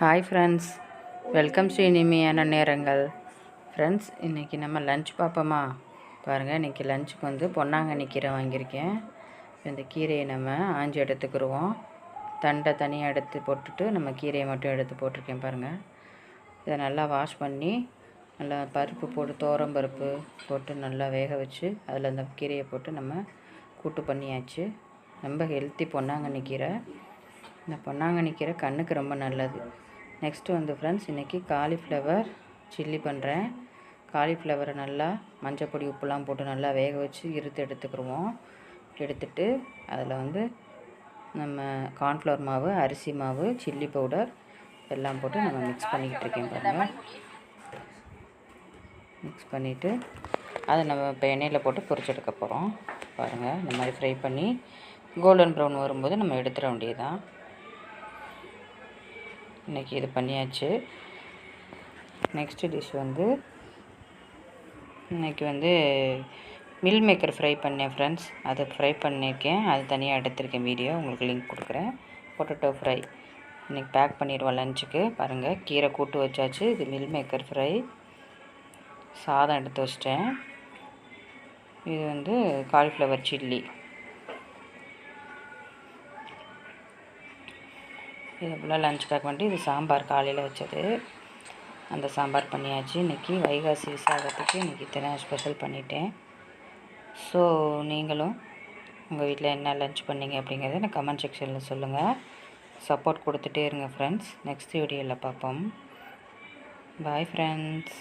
Hi friends welcome Sri இனிமையான நேரங்கள் friends இன்றைக்கி நம்ம லஞ்ச் பார்ப்போமா பாருங்கள் இன்றைக்கி லஞ்சுக்கு வந்து பொன்னாங்கண்ணி கீரை வாங்கியிருக்கேன். இந்த கீரையை நம்ம ஆஞ்சி எடுத்துக்கிடுவோம் தண்டை தனியாக எடுத்து போட்டுட்டு நம்ம கீரையை மட்டும் எடுத்து போட்டிருக்கேன் பாருங்கள் இதை நல்லா வாஷ் பண்ணி நல்லா பருப்பு போட்டு தோரம் பருப்பு போட்டு நல்லா வேக வச்சு அதில் அந்த கீரையை போட்டு நம்ம கூட்டு பண்ணியாச்சு. ரொம்ப ஹெல்த்தி பொன்னாங்கண்ணி கீரை. இந்த பொன்னாங்கண்ணி கீரை கண்ணுக்கு ரொம்ப நல்லது. நெக்ஸ்ட்டு வந்து ஃப்ரெண்ட்ஸ் இன்றைக்கி காலிஃப்ளவர் சில்லி பண்ணுறேன் காலிஃப்ளவரை நல்லா மஞ்சள் பொடி உப்புலாம் போட்டு நல்லா வேக வச்சு இருத்து எடுத்துக்கிடுவோம் எடுத்துட்டு அதில் வந்து நம்ம கார்ன்ஃப்ளவர் மாவு அரிசி மாவு சில்லி பவுடர் எல்லாம் போட்டு நம்ம மிக்ஸ் பண்ணிக்கிட்டு இருக்கேன் பாருங்கள் மிக்ஸ் பண்ணிவிட்டு அதை நம்ம இப்போ எண்ணெயில் போட்டு பொரிச்சு போகிறோம் பாருங்கள் இந்த மாதிரி ஃப்ரை பண்ணி கோல்டன் ப்ரௌன் வரும்போது நம்ம எடுத்துட வேண்டியதுதான். இன்றைக்கி இது பண்ணியாச்சு. நெக்ஸ்ட்டு டிஷ் வந்து இன்றைக்கி வந்து மில் மேக்கர் ஃப்ரை பண்ணேன் ஃப்ரெண்ட்ஸ் அதை ஃப்ரை பண்ணியிருக்கேன். அது தனியாக எடுத்திருக்கேன் வீடியோ உங்களுக்கு லிங்க் கொடுக்குறேன். பொட்டேட்டோ ஃப்ரை இன்றைக்கி பேக் பண்ணிடுவோம் லஞ்சுக்கு பாருங்கள் கீரை கூட்டு வச்சாச்சு. இது மில் மேக்கர் ஃப்ரை சாதம் எடுத்து வச்சிட்டேன். இது வந்து காலிஃப்ளவர் சில்லி இது போல் லஞ்ச் பேக் பண்ணிட்டு இது சாம்பார் காலையில் வச்சது. அந்த சாம்பார் பண்ணியாச்சு. இன்றைக்கி வைகாசி விசாகத்துக்கு இன்றைக்கி இத்தனை ஸ்பெஷல் பண்ணிட்டேன். ஸோ நீங்களும் உங்கள் வீட்டில் என்ன லஞ்ச் பண்ணீங்க அப்படிங்கிறத எனக்கு கமெண்ட் செக்ஷனில் சொல்லுங்கள் சப்போர்ட் கொடுத்துட்டே இருங்க ஃப்ரெண்ட்ஸ் நெக்ஸ்ட் வீடியோவில் பார்ப்போம் பாய் ஃப்ரெண்ட்ஸ்